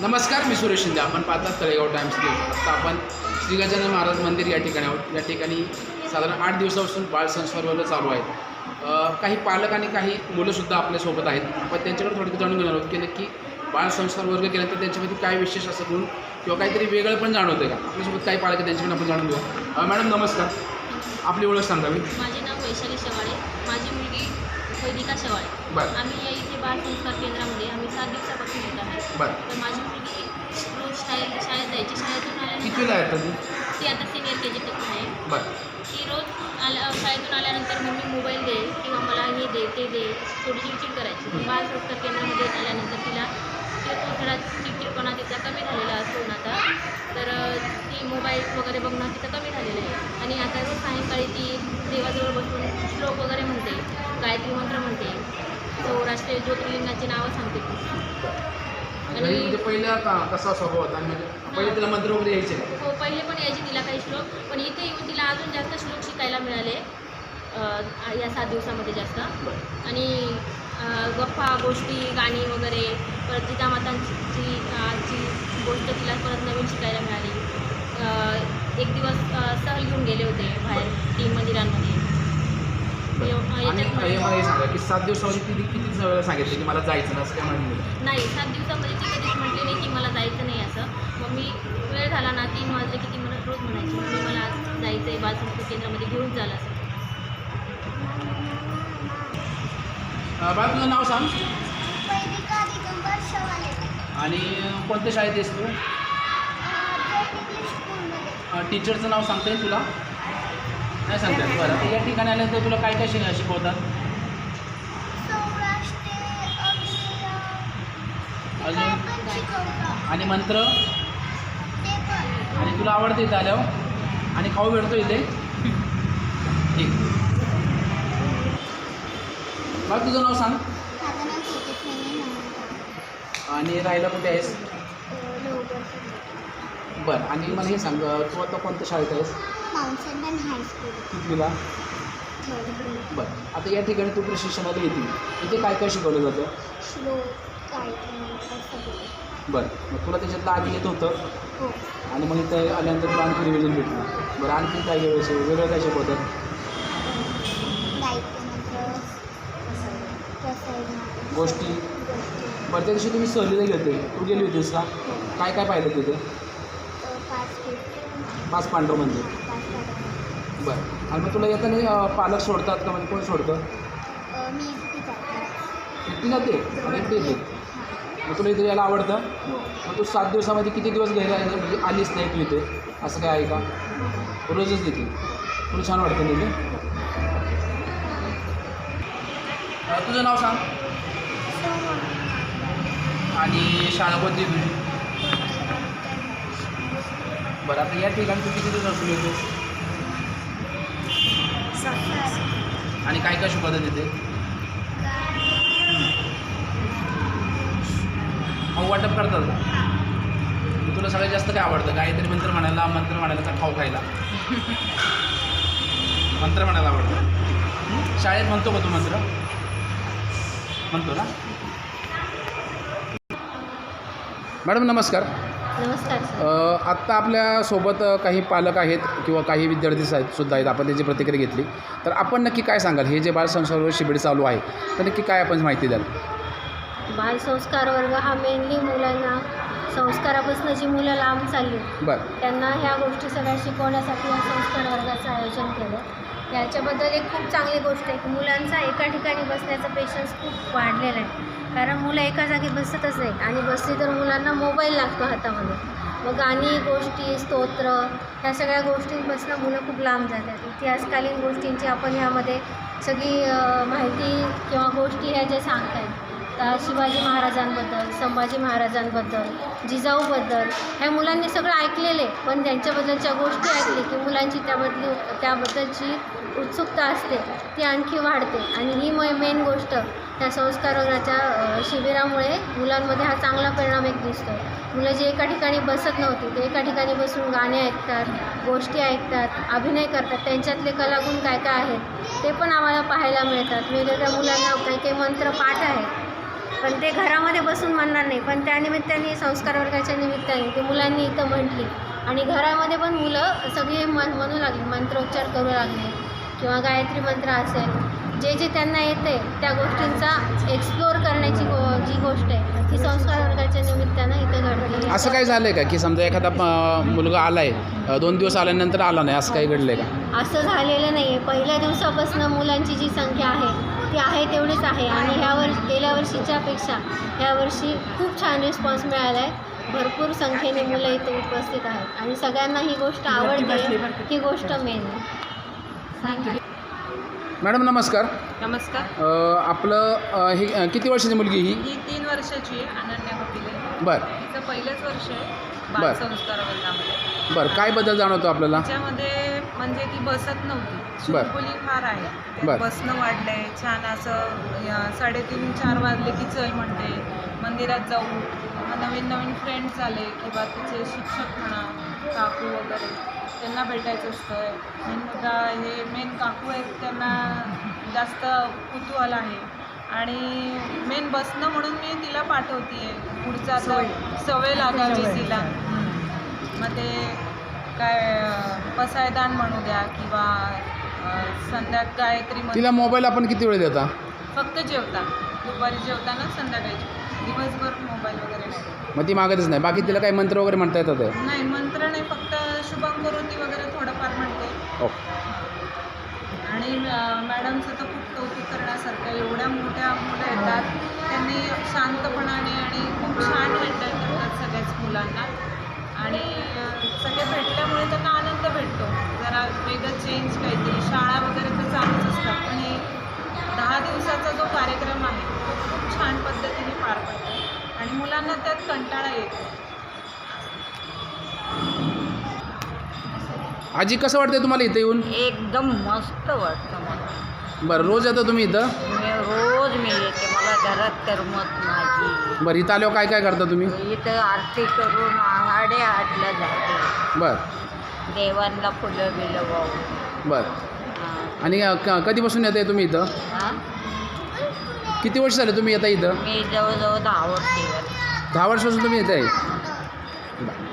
नमस्कार मी सुरेश शिंदे. आपण पाहतात तळेगाव टाइम्स न्यूज आता आपण श्री गजानन महाराज मंदिर या ठिकाणी आहोत. या ठिकाणी साधारण आठ दिवसापासून बाळ संस्कार वर्ग चालू आहेत. काही पालक आणि काही मुलंसुद्धा आपल्यासोबत आहेत. आपण त्यांच्याकडे थोडक्यात जाणून घेणार आहोत की नक्की बाळ संस्कार वर्ग केल्यानंतर त्यांच्यामध्ये काय विशेष असं गुण किंवा काहीतरी वेगळं पण जाणवतं का? आपल्यासोबत काही पालक त्यांच्याकडून आपण जाणून घेऊ मॅडम नमस्कार. आपली ओळख सांगावी माझे नाव वैशाली शेवाळे. माझी मुलगी वैदिका शेवाळे. आम्ही या इथे बाल संस्कार केंद्रामध्ये आम्ही सात बरं. तर माझी मुलगी रोज शाळेत शाळेत जायची. शाळेतून आल्यानंतर कितवीला आहे आता ती? ती आता सिनियर के जी आहे. बरं. ती रोज आल्या शाळेतून आल्यानंतर मम्मी मोबाईल दे किंवा मला हे दे ते दे. थोडी चिडचिड करायची. पण बाल संस्कार केंद्रामध्ये आल्यानंतर तिला ते तो थोडा चिडचिडपणा तिचा कमी झालेला असून आता. तर अ, ती मोबाईल वगैरे बघणं तिचं कमी झालेलं आहे. आणि आता रोज सायंकाळी ती देवाजवळ बसून श्लोक वगैरे म्हणते गायत्री मंत्र म्हणते. सौराष्ट्रीय ज्योतिर्लिंगाची नावं सांगते. ती घरी म्हणजे पहिला का कसा स्वभाव होता? म्हणजे पहिले तिला मंत्र वगैरे यायचे? हो पहिले पण यायचे तिला काही श्लोक. पण इथे येऊन तिला अजून जास्त श्लोक शिकायला मिळाले. अ, या सात दिवसामध्ये जास्त. आणि अ, गप्पा गोष्टी गाणी वगैरे परत जिजामातांची ची गोष्ट तिला परत नवीन शिकायला मिळाली. अ, एक दिवस अ, सहल घेऊन गेले होते बाहेर तीन मंदिरांमध्ये. आणि मला हे सांगा की सात दिवसामध्ये तिने किती वेळा सांगितलं की मला जायचं ना असं काय म्हणलं? नाही सात दिवसामध्ये ती कधीच म्हटली नाही की मला जायचं नाही असं. मग मी वेळ झाला ना तीन वाजले की ती मला रोज म्हणायची मम्मी मला आज जायचं आहे बालसंस्कृती केंद्रामध्ये घेऊन झालं असं. अं, बाळा तुझं नाव सांग. वैदिका दिगंबर शवाले. आणि कोणत्या शाळेत आहेस तू? इंग्लिश स्कूलमध्ये. अं, टीचरचं नाव सांगता येईल तुला? नाही सांगता येत बरं आता या ठिकाणी आल्यानंतर तुला काय काय शिक शिकवतात? अजून? आणि मंत्र? आणि तुला आवडतं इथं आल्यावर? आणि खाऊ भेटतो इथे? ठीक. बाळा तुझं नाव सांग. आणि राहायला कुठे आहेस? बरं. आणि मला हे सांग तू आता कोणत्या शाळेत आहेस? माउंट सेंट हायस्कूल कितवीला थर्ड ग्रेड बरं. आता या ठिकाणी तू प्रशिक्षणाला येते. इथे काय काय शिकवलं जातं? श्लोक सगळे. बरं. मग तुला त्याच्यातलं आधी येत होतं. हो. आणि मग इथं आल्यानंतर तुला आणखी रिव्हिजन भेटलं. बरं आणखी काय वेळेस वेगळं काय शिकवतात? गोष्टी. गोष्टी. बरं त्या दिवशी तुम्ही सहलीला गेलते. तू गेली होतीस का? हो. काय काय पाहिलं तिथे? अ, पाच पांढरं म्हणजे पाच पाच बरं. आणि मग तुला येताना पालक सोडतात का? म्हणजे कोण सोडतं? मी एकटी जाते एकटी जाते? आणि एकटी येते. हां. मग तुला इथे यायला आवडतं? हो. मग तू सात दिवसामध्ये किती दिवस घरी आली- म्हणजे आलीच नाही तू इथे? असं काय आहे का? रोजच येते तुला छान वाटतं ना इथे? अं, तुझं नाव सांग. आणि शाळा कोणती आहे तुझी बरं आता या ठिकाणी तू किती दिवस असू येतो आणि काय काय शिकवतात तिथे खाऊ वाटप करतात. का तुला सगळ्यात जास्त काय आवडतं? काहीतरी मंत्र म्हणायला मंत्र म्हणायला का खाऊ खायला. मंत्र म्हणायला आवडतं. शाळेत म्हणतो का तू मंत्र? म्हणतो ना? मॅडम नमस्कार. नमस्कार सर. आत्ता आपल्यासोबत काही पालक आहेत किंवा काही विद्यार्थी आहेत सुद्धा आहेत. आपण त्याची प्रतिक्रिया घेतली. तर आपण नक्की काय सांगाल? हे जे बालसंस्कार शिबिर चालू आहे तर नक्की काय आपण माहिती द्याल? बालसंस्कार वर्ग हा मेनली मुलांना संस्कारापासून जी मुलं लांब चालली बरं. त्यांना ह्या गोष्टी सगळ्या शिकवण्यासाठी या संस्कार वर्गाचं आयोजन केलं. याच्याबद्दल एक खूप चांगली गोष्ट आहे की मुलांचा एका ठिकाणी बसण्याचा पेशन्स खूप वाढलेला आहे. कारण मुलं एका जागी बसतच नाहीत आणि बसली तर मुलांना मोबाईल लागतो हातामध्ये. मग गाणी गोष्टी स्तोत्र ह्या सगळ्या गोष्टींपासून मुलं खूप लांब जातात. इतिहासकालीन गोष्टींची आपण ह्यामध्ये सगळी माहिती किंवा गोष्टी ह्या ज्या सांगतायत तर शिवाजी महाराजांबद्दल संभाजी महाराजांबद्दल जिजाऊबद्दल ह्या मुलांनी सगळं ऐकलेले पण त्यांच्याबद्दलच्या गोष्टी ऐकली की मुलांची त्याबद्दल त्याबद्दलची उत्सुकता असते ती आणखी वाढते. आणि ही म मेन गोष्ट त्या संस्कारवर्गाच्या शिबिरामुळे मुलांमध्ये हा चांगला परिणाम एक दिसतो. मुलं जे एका ठिकाणी बसत नव्हती ते एका ठिकाणी बसून गाणे ऐकतात गोष्टी ऐकतात अभिनय करतात. त्यांच्यातले कलागुण काय काय आहेत ते पण आम्हाला पाहायला मिळतात. वेगवेगळ्या मुलांना काही काही मंत्र पाठ आहेत. पण ते घरामध्ये बसून म्हणणार नाही. पण त्यानिमित्ताने संस्कारवर्गाच्या संस्कार वर्गाच्या निमित्ताने ते मुलांनी इथं म्हटली. आणि घरामध्ये पण मुलं सगळे मन म्हणू लागले मंत्रोच्चार करू लागले. किंवा गायत्री मंत्र असेल जे जे त्यांना येते त्या गोष्टींचा एक्सप्लोअर करण्याची गो जी गोष्ट आहे ती संस्कार वर्गाच्या निमित्तानं इथं घडली. असं काही झालं आहे का की समजा एखादा मुलगा आला आहे दोन दिवस आल्यानंतर आला नाही असं काही घडलं आहे का? असं झालेलं नाही आहे पहिल्या दिवसापासून मुलांची जी संख्या आहे ती आहे तेवढीच आहे. आणि ह्या वर्ष गेल्या वर्षीच्या पेक्षा ह्या वर्षी खूप छान रिस्पॉन्स मिळाला आहे भरपूर संख्येने मुलं इथे उपस्थित आहेत. आणि सगळ्यांना ही गोष्ट आवडते ही गोष्ट मेन आहे. मॅडम नमस्कार. नमस्कार. अ, आपलं अ, ही अ, किती वर्षाची मुलगी ही? ही तीन वर्षाची आहे अनन्या कपिले बरं. तिचं पहिलंच वर्ष आहे बर. वर्गामध्ये बरं काय बदल जाणवतो आपल्याला? त्याच्यामध्ये म्हणजे ती बसत नव्हती. बर. फार आहे. त्यात बर. बसणं वाढलंय छान असं या साडेतीन चार वाजले की चल म्हणते. मंदिरात जाऊ. मग नवीन नवीन फ्रेंड्स आले किंवा तिचे शिक्षक म्हणा काकू वगैरे त्यांना भेटायचं असतं. मेन मुद्दा हे मेन काकू आहेत त्यांना जास्त कुतूहल आहे. आणि मेन बसणं म्हणून मी तिला पाठवते पुढचं आता सवय लागावी तिला. मग ते काय पसायदान म्हणू द्या किंवा संध्या गायत्री म्हणू तिला मोबाईल आपण किती वेळ देता? फक्त जेवता. दुपारी जेवताना संध्याकाळी. दिवसभर मोबाईल वगैरे नाही मग ती मागतच नाही. बाकी तिला काही मंत्र वगैरे म्हणता येतात आहे? नाही मंत्र नाही फक्त शुभम करोती वगैरे थोडंफार म्हणते. ओके आणि अं, मॅडमचं तर खूप कौतुक करण्यासारखं आहे. एवढ्या मोठ्या मुलं येतात. त्यांनी शांतपणाने आणि खूप छान हँडल करतात सगळ्याच मुलांना. आणि अं, सगळे भेटल्यामुळे त्यांना आनंद भेटतो. जरा वेगळं चेंज काहीतरी मुलांना त्यात कंटाळा येत. आजी कसं वाटतं तुम्हाला इथं येऊन? एकदम मस्त वाटतं मला. बरं रोज येतो तुम्ही इथं? मी रोज मी येते मला घरात करमत नाही. बरं इथं आल्यावर काय काय करता तुम्ही? इथं आरती करून आहाडे आटल्या जाते. बरं. देवांना फुलं बिलं वाहून बरं. आणि कधीपासून येत आहे तुम्ही इथं? किती वर्ष झाले तुम्ही येता इथं? मी जवळजवळ दहा वर्षे दहा वर्षापासून तुम्ही येत आहे.